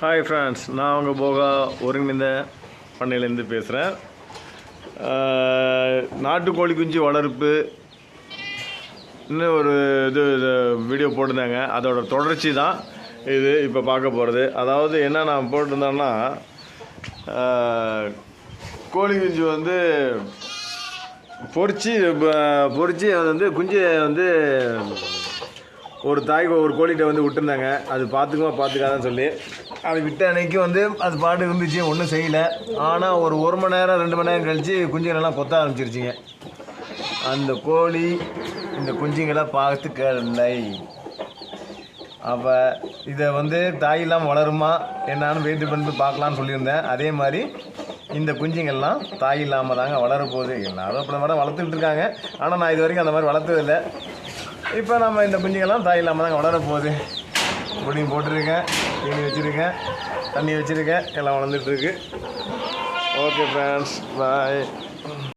Hi friends நான் உங்கள் போகா ஒருங்கிணைந்த பண்ணையிலேருந்து பேசுகிறேன் நாட்டுக்கோழி குஞ்சு வளர்ப்பு இன்னும் ஒரு இது இது வீடியோ போட்டிருந்தாங்க. அதோட தொடர்ச்சி தான் இது இப்போ பார்க்க போகிறது அதாவது என்ன நான் போட்டிருந்தேன்னா கோழி குஞ்சு வந்து பொறிச்சு பொறிச்சு அது வந்து குஞ்சு வந்து ஒரு தாய் ஒரு கோழிகிட்ட வந்து விட்டுருந்தாங்க. அது பார்த்துக்குமா பார்த்துக்காதன்னு சொல்லி. அது விட்ட அன்னைக்கு வந்து அது பாட்டு இருந்துச்சு ஒன்றும் செய்யலை. ஆனால் ஒரு ஒரு மணி நேரம் ரெண்டு மணி நேரம் கழித்து குஞ்சுங்களெல்லாம் கொத்த ஆரம்பிச்சிருச்சிங்க. அந்த கோழி இந்த குஞ்சுங்களை பார்த்துக்கலை அப்போ இதை வந்து தாய் இல்லாமல் வளருமா என்னான்னு வெயிட் பண்ணிட்டு பார்க்கலான்னு சொல்லியிருந்தேன். அதே மாதிரி இந்த குஞ்சுங்கள்லாம் தாய் இல்லாமல் தாங்க வளரப்போகுது. எல்லாரும் அப்படி மாதிரி வளர்த்துக்கிட்டு இருக்காங்க. ஆனால் நான் இது வரைக்கும் அந்த மாதிரி வளர்த்ததில்லை. இப்போ நம்ம இந்த குஞ்சுங்கள்லாம் தாய் இல்லாமல் தாங்க வளரப்போகுது புடிங் போட்டிருக்கேன் தீனி வச்சுருக்கேன் தண்ணி வச்சுருக்கேன் எல்லாம் வளர்ந்துட்டுருக்கு ஓகே ஃப்ரெண்ட்ஸ் பாய்